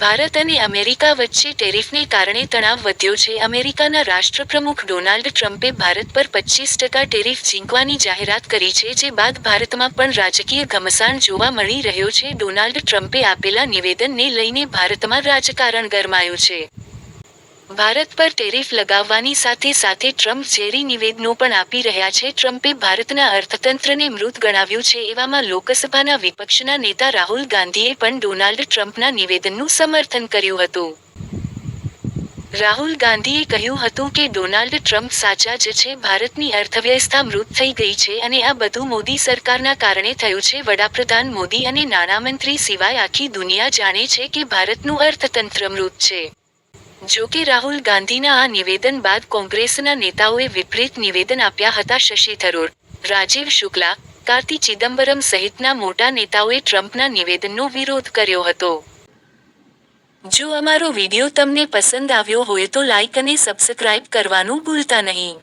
ભારત અને અમેરિકા વચ્ચે ટેરિફને કારણે તણાવ વધ્યો છે. અમેરિકાના રાષ્ટ્રપ્રમુખ ડોનાલ્ડ ટ્રમ્પે ભારત પર પચીસ ટકા ટેરિફ ઝીંકવાની જાહેરાત કરી છે, જે બાદ ભારતમાં પણ રાજકીય ઘમસાણ જોવા મળી રહ્યો છે. ડોનાલ્ડ ટ્રમ્પે આપેલા નિવેદનને લઈને ભારતમાં રાજકારણ ગરમાયું છે. ભારત પર ટેરિફ લગાવવાની સાથે સાથે ટ્રમ્પ ઝેરી નિવેદનો પણ આપી રહ્યા છે. ટ્રમ્પે ભારતના અર્થતંત્રને મૃત ગણાવ્યું છે એવામાં લોકસભાના વિપક્ષના નેતા રાહુલ ગાંધીએ પણ ડોનાલ્ડ ટ્રમ્પના નિવેદનનું સમર્થન કર્યું હતું. રાહુલ ગાંધીએ કહ્યું હતું કે ડોનાલ્ડ ટ્રમ્પ સાચા જ છે, ભારતની અર્થવ્યવસ્થા મૃત થઈ ગઈ છે અને આ બધું મોદી સરકારના કારણે થયું છે. વડાપ્રધાન મોદી અને નાણામંત્રી સિવાય આખી દુનિયા જાણે છે કે ભારતનું અર્થતંત્ર મૃત છે. જો કે રાહુલ ગાંધીના આ નિવેદન બાદ કોંગ્રેસના નેતાઓએ વિપરીત નિવેદન આપ્યા હતા શશી થરૂર, રાજીવ શુક્લા, કાર્તિ ચિદમ્બરમ સહિતના મોટા નેતાઓએ ટ્રમ્પના નિવેદનનો વિરોધ કર્યો હતો. જો અમારો વિડિયો તમને પસંદ આવ્યો હોય તો લાઇક અને સબસ્ક્રાઇબ કરવાનું ભૂલતા નહીં.